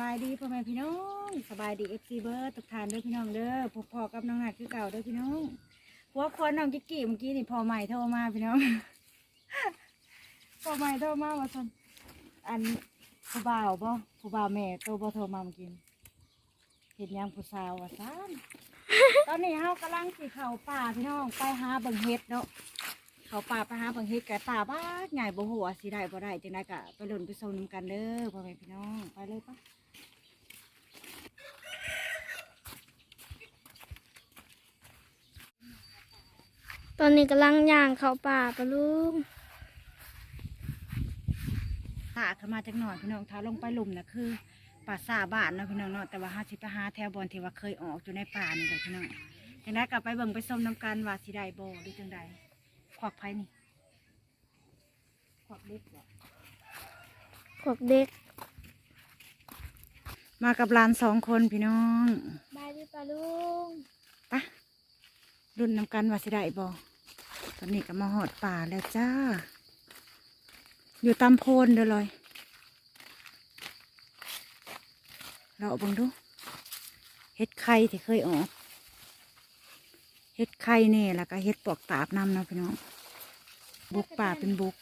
บายดีพ่อแม่พี่น้องสบายดีเอฟซีเบิร์ดทุกทานด้อพี่น้องเด้อพบพอกับน้องหนักคือเก่าด้อพี่น้องหัวควนน้องกิ๊กกี้เมื่อกี้นี่พอใหม่โทรมาพี่น้อง พอใหม่โทรมาว่าซั่นอันผู้บ่าวบ่ผู้บ่าวแม่โตบ่โทรมาเมื่อกี้เห็นยังผู้สาวว่าซั่นตอนนี้เฮากำลังสิเขาป่าพี่น้องไปหาเบิ่งเห็ดเนาะเขาป่าไปหาเบิ่งเฮ็ดกะตาบ้าใหญ่บ่ฮู้ว่าสิได้บ่ได้จังไดกะไปลุ้นไปชมนํกันเด้อพ่อแม่พี่น้องไปเลยปะ ตอนนี้กำลังย่างเข้าป่าปะลุงถ้าขึ้นมาจักหน่อยพี่น้องถ้าลงไปหลุมน่ะคือป่าซาบ้านเนาะพี่น้องเนาะแต่ว่าหาสิไปหาแถวบอนที่ว่าเคยออกอยู่ในป่านี่แหละพี่น้องจังไดกะไปเบิ่งไปชมนํกันว่าสิได้บ่หรือจังใดควักไผนี่ควักเล็กบ่พวกเด็ก มากับหลานสองคนพี่น้องบายดีปะลุงปะรุ่นนำกันว่าสิได้บ่ต อนนี้ก็มาหอดป่าแล้วจ้า อยู่ตามโพนเด้อเลยเราเอาบิ่งดูเฮ็ดไข่ที่เคยออกเฮ็ดไข่แน่แล้วก็เฮ็ดปลอกตาบนำนะพี่น้อง บุกป่าเป็นบุก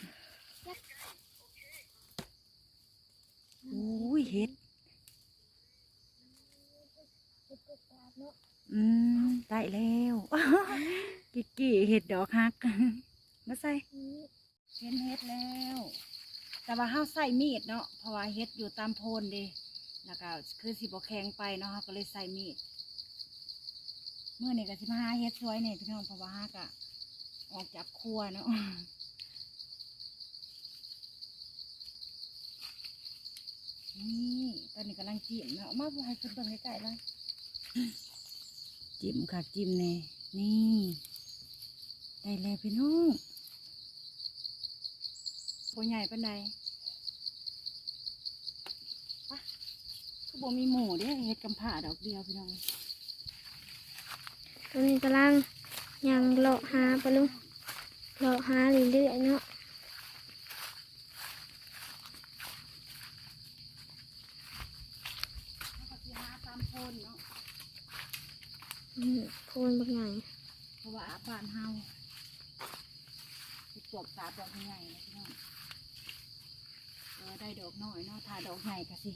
อุ้ยเฮ็ด อืม ได้แล้ว กิกกี้เห็ดดอกฮักมาใส่เห็นเห็ดแล้ว แต่ว่าเฮาใส่มีดเนาะเพราะว่าเห็ดอยู่ตามโพนเดิแล้วก็คือสิบแข็งไปเนาะก็เลยใส่มีดเมื่อนี่ก็สิมาหาเห็ดสวยเนี่ยพี่น้องเพราะว่าฮักอะออกจากครัวเนาะนี่ตอนนี้กำลังจิ้มเนาะมาให้คุณเบิ่งใกล้ๆเลยจิ้มค่ะจิ้มเนี่ยนี่ ได้แล้วพี่น้องตัวใหญ่ปานใดปะคือบ่มีหมูเด้เฮ็ดกำผ่าดอกเดียวพี่น้องตอนนี้กำลังย่างเลาะหาปะลุงเลาะหาเรื่อยๆเนาะแล้วก็สิหาตามโพนเนาะอืมโพนบักใหญ่เพราะว่าบ้านเฮา ปลวกสาดอกใหญ่นะพี่น้องเออได้ดอกน้อยเนาะทาดอกใหญ่ก็สิ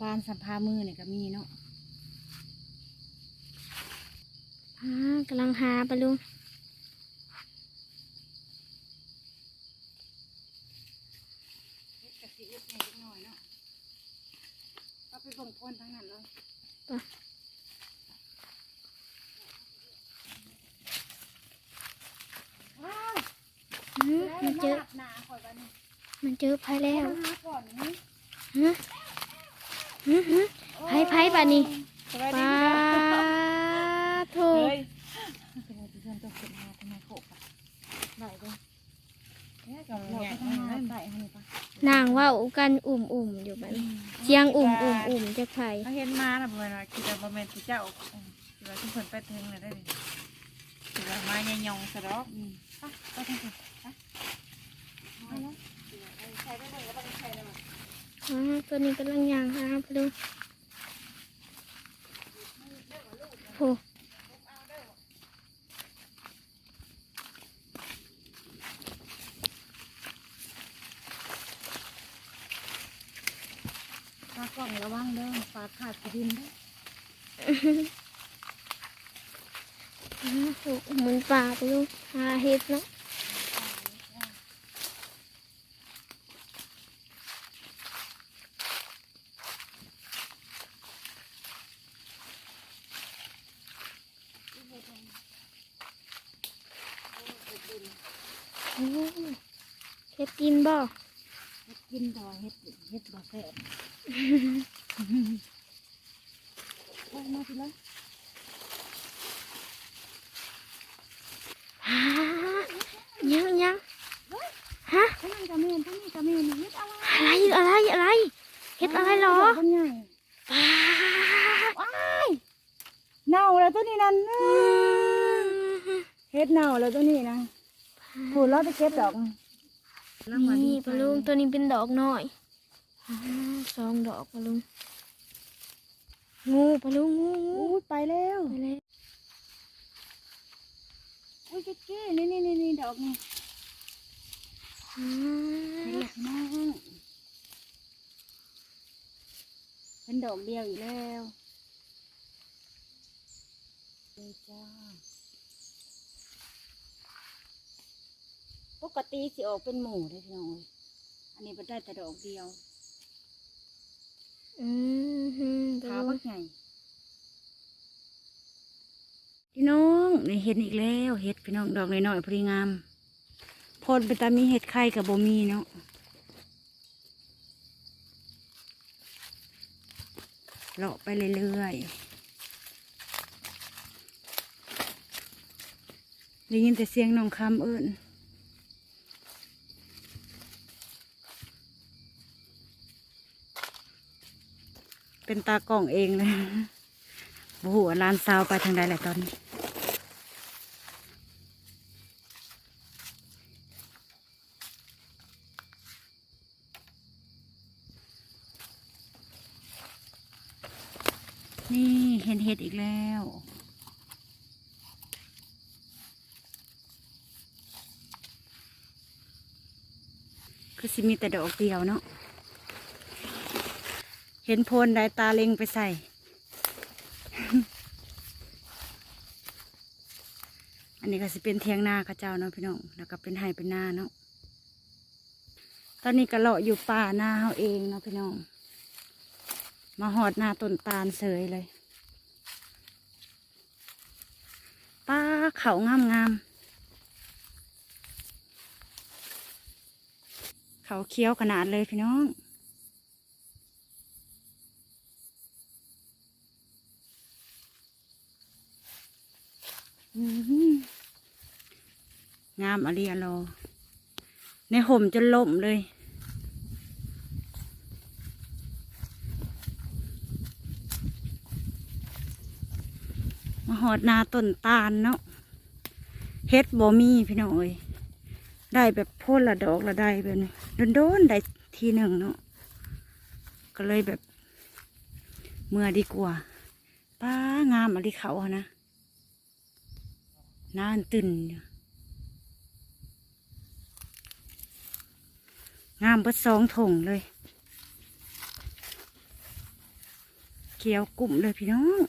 บ้านสัมภามือเนี่ยก็มีเนาะหากำลังหาปะลุง เฮ็ดกะสิเอ็ดให้จักหน่อยเนาะก็ไปเบิ่งโพนทั้งนั้นเลย ว้าว อืม แล้ว มันเจอ มาหนาข่อยวันนี้ มัน เจอไผแล้วมาก่อนนี่ฮะฮึฮึไผไผบานี่สวัสดีปาพี่น้องโถเฮ้ยเป็นอะไรที่เพื่อนต้องขึ้นมาทำไมโขกอะไหนเด้อเนี่ยกับเราไปทำงานใส่ให้ปะนางเว่ากันอุ่มอุ่มๆอยู่บัดนี้เสียงอุ่มอุ่มอุ่มจากไผเขาเห็นมานะเพื่อนว่าคิดว่าบ่แม่นสิเจ้าอืมคิดว่าทุกคนไปถึงเลยได้ดิคิดว่ามาใหญ่ยองซะดอกอืมไปไปทางไหนไปมาแล้วใช้ได้ไหมก็ต้องใช้ได้ไหม อ่า ตัวนี้กำลังย่างหาปะลุงโหปลากล่องระวังเด้อปลาขาดกระดินเด้ออ่าโหหมุนป่าปะลุงหาเห็ดเนาะ โอ้เฮ็ด กินบ่เฮ็ดกินแต่ว่าเฮ็ดเฮ็ดบ่แซ่บไปมาทีละฮะยังยังฮะทั้งนั้นกระเมนทั้งนี้กระเมนเฮ็ดอะไรอะไรอะไรอะไรเฮ็ดอะไรเหรอคนใหญ่ป้าบว้ายเน่าแล้วตัวนี้นั่นเฮ็ดเน่าแล้วตัวนี้นะพูดแล้วจะเก็บดอก นี่ปลาลุงตัวนี้เป็นดอกน้อยอ่าสองดอกปลาลุงงูปลาลุงงูงูอู้ไปแล้วไปเลยอุ้ยเก๊ๆนี่นี่นี่นี่ดอกนี่อ่าเห็นหลักน้องเป็นดอกเดียวอีกแล้วเลยจ้า ปกติสิออกเป็นหมู่เลยพี่น้องเอ้ยอันนี้มันได้แต่ดอกเดียวอืมฮึปขาลาลุบังกใหญ่พี่น้องนี่เห็ดอีกแล้วเห็ดพี่น้องดอกน้อยๆพอดีงามโพดไปตามมีเห็ดไข่กับบ่มีเนาะเลาะไปเรื่อยๆได้ยินแต่เสียงน้องคำเอิ้น เป็นตากล้องเองเลยโอ้โหลานซาวไปทางใดแหละตอนนี้นี่เห็นเห็ดอีกแล้ว คือสิมีแต่ดอกเดียวเนาะ ห็นโพนได้ตาเล็งไปใส่ อันนี้ก็สิเป็นเทียงนาข้าเจ้าเนาะพี่น้อง แล้วก็เป็นไห่เป็นนาเนาะ ตอนนี้ก็เลาะอยู่ป่าหน้าเฮาเองเนาะพี่น้อง มาหอดหน้าต้นตาลเสยเลย ป้าเขางามงามๆเขาเคี้ยวขนาดเลยพี่น้อง อื้อหือ งามอะไรอะรอในห่มจนล่มเลยมาหอดนาต้นตาลเนาะเฮ็ดบ่มีพี่น้องเอ้ยได้แบบพ่นละดอกละได้แบบนี้โดนๆได้ทีหนึ่งเนาะก็เลยแบบเมื่อดีกว่าป้างามอะไรเขาอะนะ น่านตื่นงามเบิดสองถงเลย เขียวกลุ่มเลยพี่น้อง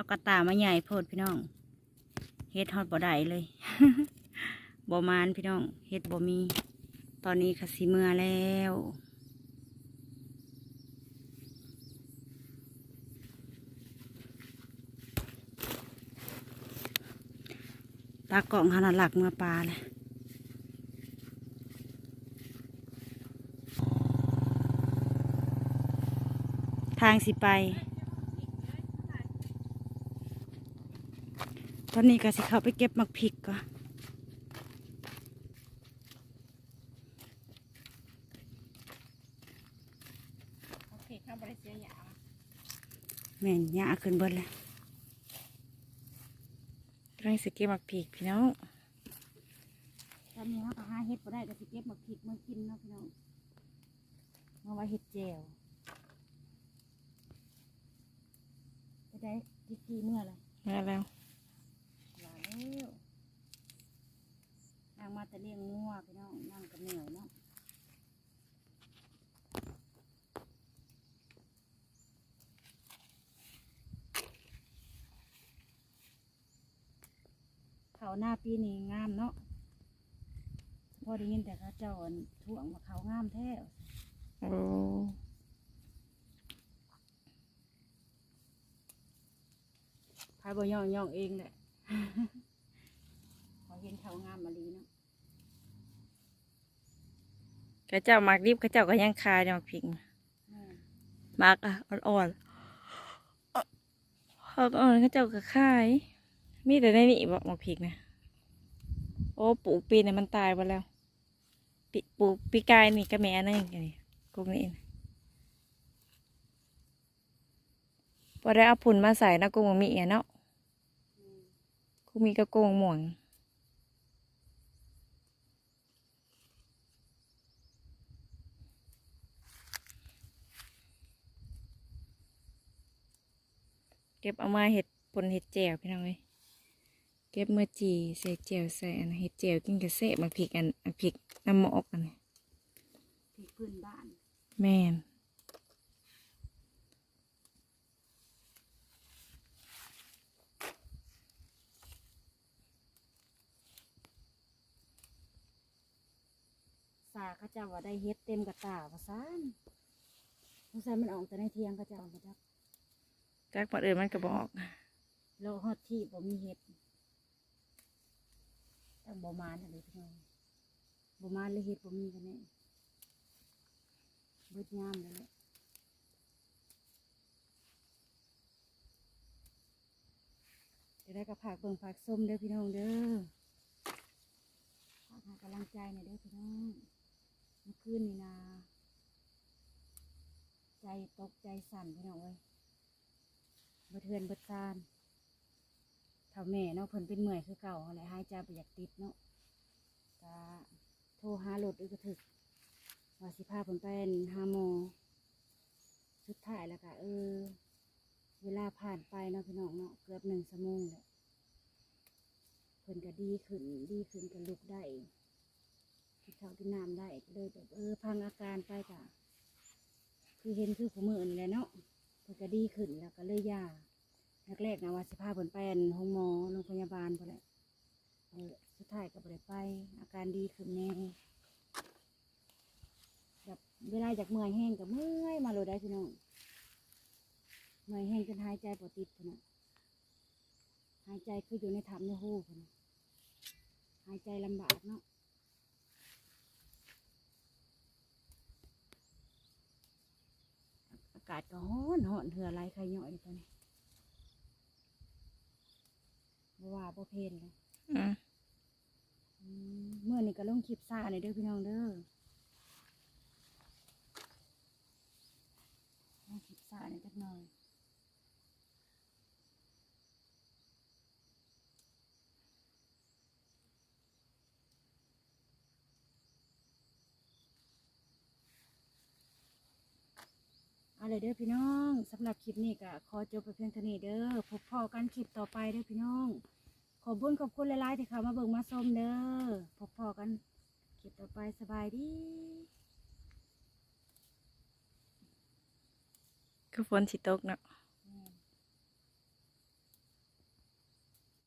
เอากระตามาใหญ่โพดพี่น้องเฮ็ดฮอดบ่ได้เลยบ่มานพี่น้องเฮ็ดบ่มี ตอนนี้คสิเมื่อแล้วตากล่องขนาดหลักเมื่อปลาเลยทางสิไป ตอนนี้ก็สิเข้าไปเก็บมักพริกก่อนโอเคข้าบริเสียยาแม่นยาขึ้นเบิดเลยกำลังสเก็บหมักผีกพี่น้องตอนนี้เขาก็หาเห็ดบ่ได้ก็สิเก็บมักพริกมากินเนาะพี่น้องมาไว้เห็ดแจ่วจะได้กี่กี่เมื่อไรมาแล้ว หลายแล้วนาง มาแต่เลี้ยงงัวพี่น้องนั่งกับเหนียวเนาะเขาหน้าปีนี้งามเนาะพอได้ยินแต่เขาเจ้าอั่นถ่วงว่าเขางามแท้โอ้พายบ่ย่องย่องเองแหละพอเห็นเขางามมาลีเนาะ กระเจ้ามักดิบกระเจ้าก็ยังคายในหมักผีกม่นหมักอะอ่อนๆอ่อนๆกระเจ้าก็คาย มีแต่ในนี่บอกมักผีกนะโอ้ปลูกปีนี่มันตายไปแล้วปีปลูกปีกายนี่ก็แม่นั่นอย่างนี้กุ้งนี่นพอได้เอาผุนมาใส่นะกุ้งมีเอียเนาะกุ้งมีกระกุ้งหม่วง เก็บเอามาเห็ดผลเห็ดแจ่วพี่น้องเอ้ยเก็บมาจีใส่แจ่วใส่อันเห็ดแจ่วกินกระเสะมาพริกอันอันพริกน้ำหมอกอันนี้ที่พื้นบ้านแม่นสาเขาเจ้าว่าได้เฮ็ดเต็มกระตาว่าซ่านสงสัยมันออกแต่ในเทียงเขาเจ้ามาจัก จากมาเอื่นมันก็บอกเราฮอดที่บ่มีเฮ็ดตั้งบ่มาทะเลพี่น้องบ่มาเลยเฮ็ดบ่มีกันแน่เบิดยามแล้วแหละจะได้กับผักเบิ่งผักส้มเด้อพี่น้องเด้อฝากให้กำลังใจหน่อยเด้อพี่น้องเมื่อคืนนี่นา ใจตกใจสั่นพี่น้องเอ้ย เบิดเทือนเบิดซานเท่าแม่เนาะเพิ่นเป็นเมื่อยคือเก่าหั่นแหายใจไปอยากติดเนาะก็โทรหารถอึกถึกว่าสิพาเพิ่นไปหาหมอสุดท้ายแล้วก็เออ เวลาผ่านไปเนาะพี่น้องเนาะเกือบหนึ่งชั่วโมงแหละเพิ่นก็ดีขึ้นดีขึ้นก็ลุกได้กินข้าวกินน้ำได้เลยแบบเออพังอาการไปจ้ะคือเห็นคือผู้มือนี่แหละเนาะ เพิ่นก็ดีขึ้นแล้วก็เลยยาแรกๆนะว่าสิพาเพิ่นไปอันห้องหมอโรงพยาบาลพอแหละสุดท้ายก็บ่ได้ไป อาการดีขึ้นแน่แบบเวลาจากเมื่อยแห้งก็เมื่อยมาเลยได้พี่น้องเมื่อยแห้งจนหายใจปวดติดพุ่นน่ะหายใจคืออยู่ในถ้ำในหูพุ่นน่ะหายใจลำบากเนาะอากาศก็ร้อนหอนเหือไหลใครย่อยตอนนี้บ่ว่าบ่เพนเลยอืมอืมเมื่อนี้ก็ลงคลิปซ่าในอยเด้อพี่น้องเด้อลงคลิปซ่าในอยจักหน่อย เลยเด้อพี่น้องสำหรับคลิปนี้ก็ขอจบไปเพียงเท่านี้เด้อพบพอกันคลิปต่อไปเด้อพี่น้อง ขอบคุณขอบคุณหลายๆที่เข้ามาเบิ่งมาชมเด้อพบพอกันคลิปต่อไปสบายดีก็ฝนสิตกเนาะ